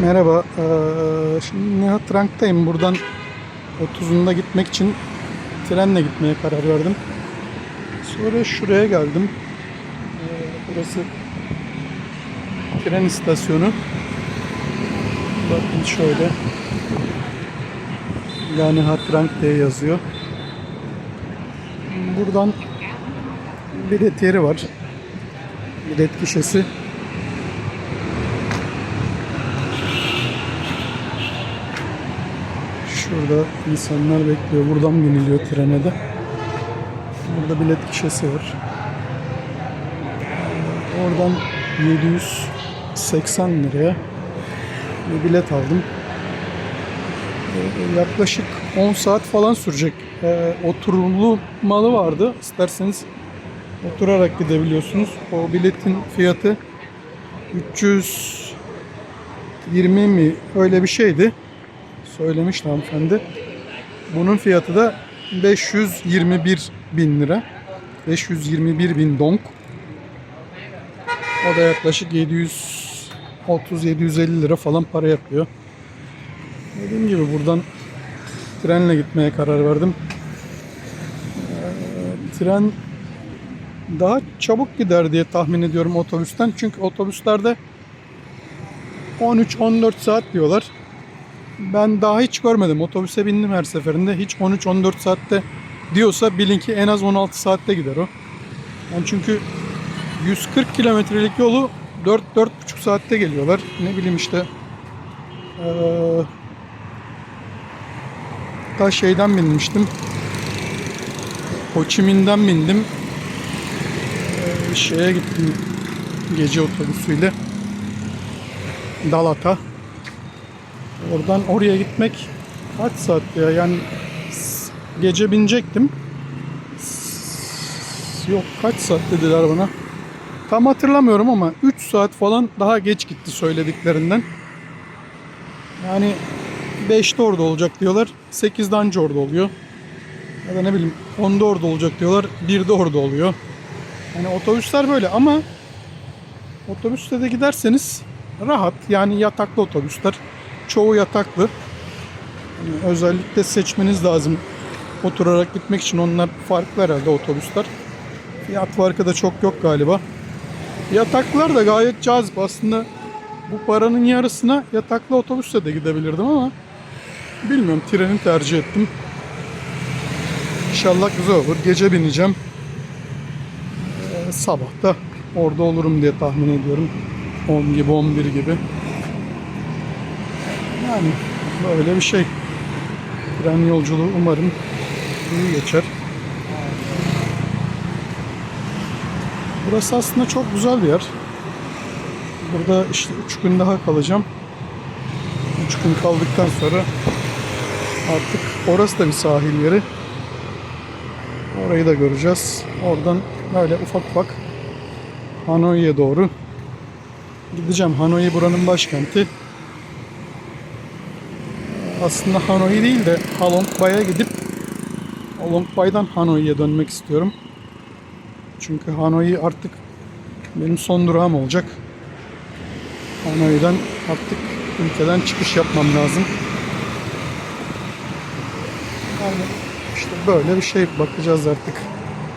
Merhaba. Ee, şimdi Nihat Rank'tayım. Buradan 30'unda gitmek için trenle gitmeye karar verdim. Sonra şuraya geldim. Ee, burası tren istasyonu. Bakın şöyle. Yani Nihat Rank diye yazıyor. Buradan bilet yeri var. Bilet gişesi. Şurada insanlar bekliyor. Buradan biniliyor trene de. Burada bilet gişesi var. Oradan 780 liraya bir bilet aldım. Ee, Yaklaşık 10 saat falan sürecek. Ee, Oturumlu malı vardı. İsterseniz oturarak gidebiliyorsunuz. O biletin fiyatı 320 mi öyle bir şeydi söylemişti hanımefendi. Bunun fiyatı da 521 bin lira. 521 bin donk. O da yaklaşık 730-750 lira falan para yapıyor. Dediğim gibi buradan trenle gitmeye karar verdim. Ee, tren daha çabuk gider diye tahmin ediyorum otobüsten. Çünkü otobüslerde 13-14 saat diyorlar. Ben daha hiç görmedim. Otobüse bindim her seferinde. Hiç 13-14 saatte diyorsa bilin ki en az 16 saatte gider o. Yani çünkü 140 kilometrelik yolu 4-4,5 saatte geliyorlar. Ne bileyim işte eee ta şeyden binmiştim. Ho bindim. Eee, şeye gittim gece otobüsüyle. Dalata. Oradan oraya gitmek kaç saat ya? Yani gece binecektim. Yok kaç saat dediler bana. Tam hatırlamıyorum ama 3 saat falan daha geç gitti söylediklerinden. Yani 5'te orada olacak diyorlar. 8'de anca orada oluyor. Ya da ne bileyim 10'da orada olacak diyorlar. 1'de orada oluyor. Yani otobüsler böyle ama otobüste de giderseniz rahat yani yataklı otobüsler. Çoğu yataklı. Yani özellikle seçmeniz lazım. Oturarak gitmek için onlar farklı herhalde otobüsler. Fiyat farkı da çok yok galiba. Yataklar da gayet cazip aslında. Bu paranın yarısına yataklı otobüsle de gidebilirdim ama bilmiyorum treni tercih ettim. İnşallah güzel olur. Gece bineceğim. Ee, sabah da orada olurum diye tahmin ediyorum. 10 gibi 11 gibi. Yani böyle bir şey. Tren yolculuğu umarım iyi geçer. Burası aslında çok güzel bir yer. Burada işte 3 gün daha kalacağım. 3 gün kaldıktan sonra artık orası da bir sahil yeri. Orayı da göreceğiz. Oradan böyle ufak ufak Hanoi'ye doğru gideceğim. Hanoi buranın başkenti. Aslında Hanoi değil de Halong Bay'a gidip Halong Bay'dan Hanoi'ye dönmek istiyorum. Çünkü Hanoi artık benim son durağım olacak. Hanoi'den artık ülkeden çıkış yapmam lazım. Yani işte böyle bir şey bakacağız artık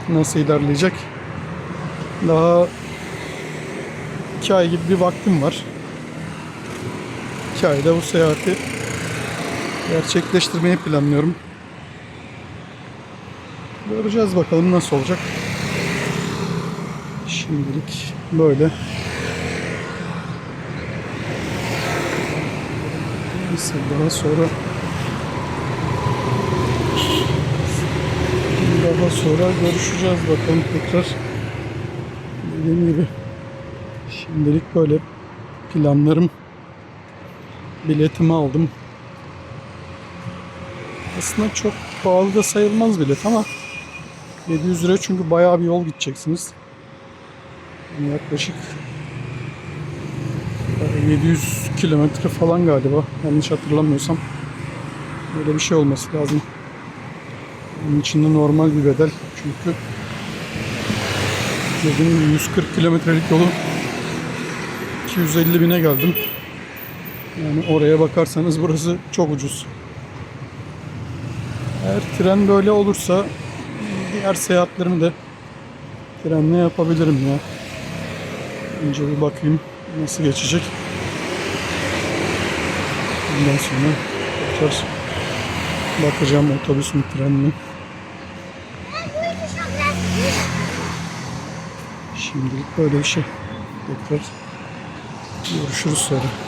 nasıl ilerleyecek. Daha iki ay gibi bir vaktim var. İki ayda bu seyahati gerçekleştirmeyi planlıyorum. Göreceğiz bakalım nasıl olacak. Şimdilik böyle. Neyse daha sonra daha sonra görüşeceğiz bakalım tekrar. Dediğim gibi şimdilik böyle planlarım biletimi aldım. Aslında çok pahalı da sayılmaz bilet ama 700 lira çünkü bayağı bir yol gideceksiniz. Yani yaklaşık e, 700 kilometre falan galiba. Yanlış hatırlamıyorsam. Böyle bir şey olması lazım. Bunun içinde normal bir bedel. Çünkü dediğim gibi 140 kilometrelik yolu 250 bine geldim. Yani oraya bakarsanız burası çok ucuz. Eğer tren böyle olursa diğer seyahatlerimi de trenle yapabilirim ya. Önce bir bakayım nasıl geçecek. Ondan sonra tekrar bakacağım otobüs mü tren mi. Şimdilik böyle bir şey. Tekrar görüşürüz sonra.